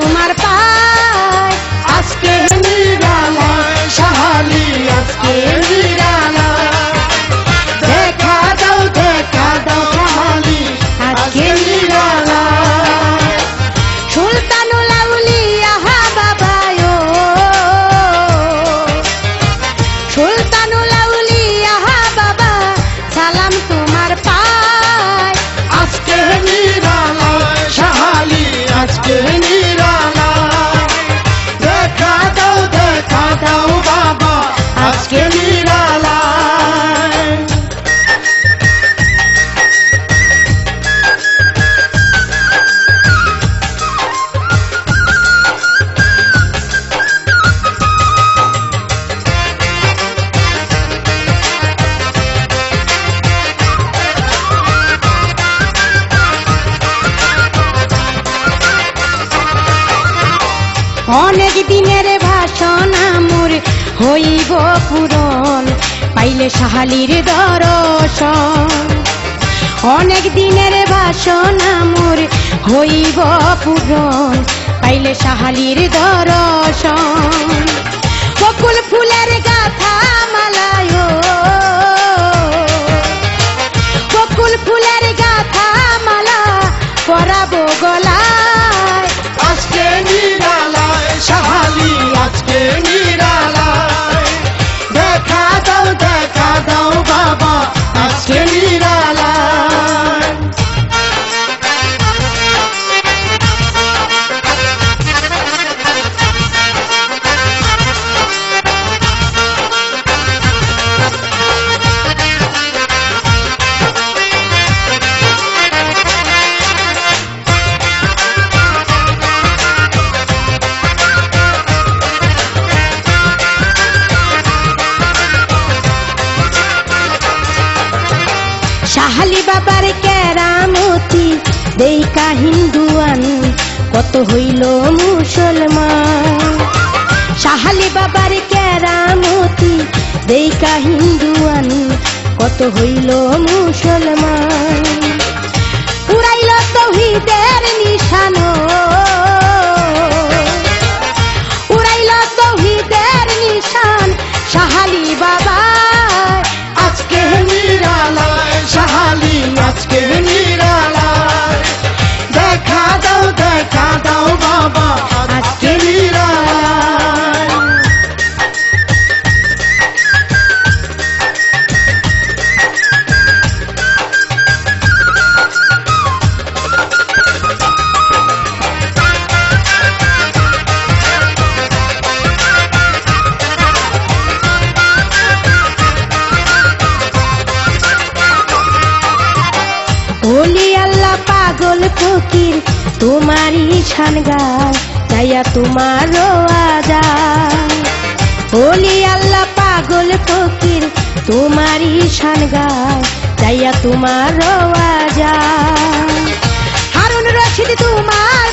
tomar. পূরণ, পাইলে সাহালির দর্শন। অনেক দিনের বাসনা মোর হইব পূরণ, পাইলে সাহালির দর্শন। বকুল ফুলের সাহালি বাবার কেরামতি দেইকা হিন্দুয়ান, কত হইল মুসলমান? সাহালি বাবার কেরামতি দেইকা হিন্দুয়ান, কত হইল মুসলমান? উড়াইল তৌহিদের ফকির, তোমারই শান গায় চাইয়া তোমারও আজা হলি আল্লাহ পাগল ফকির, তোমারই শান গায় চাইয়া তোমার আজা হারুন রশিদ, তোমার